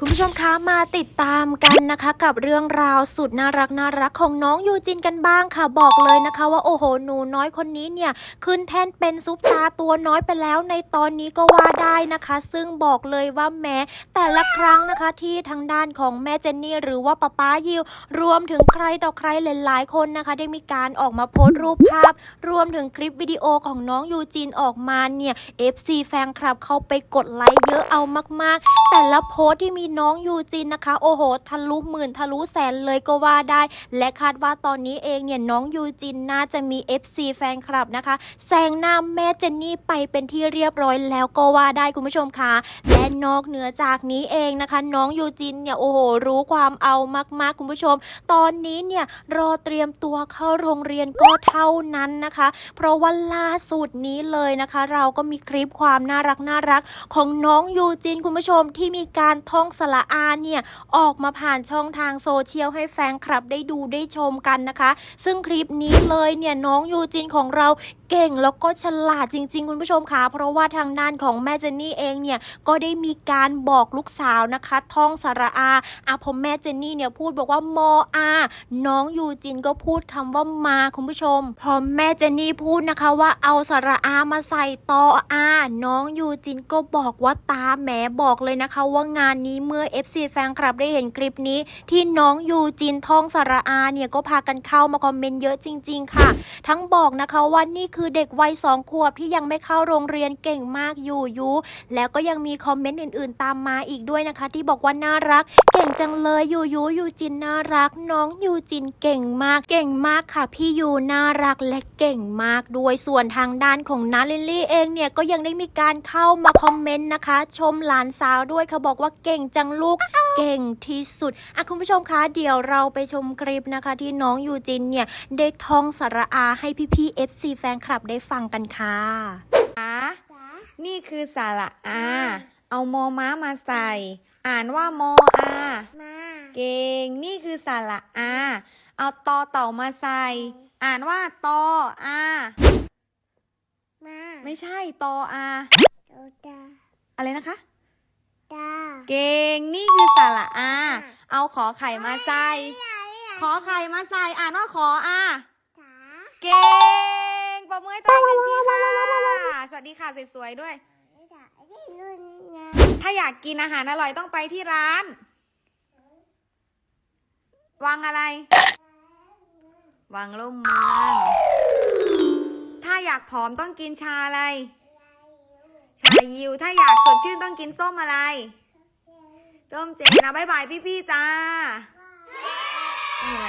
คุณผู้ชมคะมาติดตามกันนะคะ กับเรื่องราวสุดน่ารักน่ารักของน้องยูจินกันบ้างค่ะ บอกเลยนะคะ ว่าโอ้โหหนูน้อยคนนี้เนี่ยขึ้นแท่นเป็นซุปตาตัวน้อยไปแล้วในตอนนี้ก็ว่าได้นะคะ ซึ่งบอกเลยว่าแม้แต่ละครั้งนะคะที่ทางด้านของแม่เจนนี่หรือว่าป๊าป๊ายิวรวมถึงใครต่อใครหลายๆคนนะคะ ได้มีการออกมาโพสต์รูปภาพ รวมถึงคลิปวิดีโอของน้องยูจินออกมาเนี่ย FC แฟนคลับเข้าไปกดไลค์เยอะเอามาก ๆ แต่ละโพสต์ที่มีน้องยูจินนะคะ โอ้โห ทะลุหมื่นทะลุแสนเลยก็ว่าได้ และคาดว่าตอนนี้เองเนี่ยน้องยูจินน่าจะมี FC แฟนคลับนะคะแซงหน้าแม่เจนนี่ไปเป็นที่เรียบร้อยแล้วก็ว่าได้คุณผู้ชมค่ะและนอกเหนือจากนี้เองนะคะ น้องยูจินเนี่ยโอ้โห รู้ความเอามากๆคุณผู้ชม ตอนนี้เนี่ยรอเตรียมตัวเข้าโรงเรียนก็เท่านั้นนะคะ เพราะว่าล่าสุดนี้เลยนะคะ เราก็มีคลิปความน่ารักน่ารักของน้องยูจินคุณผู้ชมที่มีการท่องสละอาเนี่ยออกมาผ่านช่องทางโซเชียลให้แฟนคลับได้ดูได้ชมกันนะคะ ซึ่งคลิปนี้เลยเนี่ยน้องยูจินของเราเก่งแล้วก็ฉลาดจริง ๆ คุณผู้ชมค่ะเพราะว่าทางด้านของแม่เจนนี่เองเนี่ยก็ได้มีการบอกลูกสาวนะคะท่องสระอาอะพอแม่เจนนี่เนี่ยพูดบอกว่ามออาน้องยูจินก็พูดคำว่ามาคุณผู้ชม พอแม่เจนนี่พูดนะคะว่าเอาสระอามาใส่ตออาน้องยูจินก็บอกว่าตาแหมบอกเลยนะคะ ว่างานนี้เมื่อ FC แฟนคลับได้เห็นคลิปนี้ ที่น้องยูจินท่องสระอาเนี่ยก็พากันเข้ามาคอมเมนต์เยอะจริง ๆ ค่ะ ทั้งบอกนะคะว่านี่คือเด็กวัยสองขวบที่ยังไม่เข้าโรงเรียนเก่งมากอยู่ยูแล้วก็ยังมีคอมเมนต์อื่นๆ ตามมาอีกด้วยนะคะ ที่บอกว่าน่ารัก เก่งจังเลยยูยูยูจินน่ารัก น้องยูจินเก่งมากเก่งมากค่ะ พี่ยูน่ารักและเก่งมากด้วยส่วนทางด้านของน้าลิลลี่เองเนี่ยก็ยังได้มีการเข้ามาคอมเมนต์นะคะ ชมหลานสาวด้วยเขาบอกว่าเก่งจังลูกเก่งที่สุดอะคุณผู้ชมคะเดี๋ยวเราไปชมคลิปนะคะ ที่น้องยูจินเนี่ยได้ท่องสระอาให้พี่ๆ FC แฟนลับได้ฟังกันค่ะคะนี่คือสระอาเอามอม้ามาใส่ อ่านว่ามออามาเก่ง นี่คือสระอาเอาตอเต่ามาใส่ อ่านว่าตออามาไม่ใช่ตออาโตตาอะไรนะคะตาเก่ง นี่คือสระอาเอาขอไข่มาใส่ ขอไข่มาใส่ อ่านว่าขออาเก่ง บมือให้ตัวเองหนึ่งทีค่ะ สวัสดีค่ะสวยๆด้วย ถ้าอยากกินอาหารอร่อยต้องไปที่ร้านวางอะไรวางล่มเมือถ้าอยากผอมต้องกินชาอะไร ชายิว ถ้าอยากสดชื่นต้องกินส้มอะไร ส้มเจนนะบายบายพี่ๆจ้าอะไร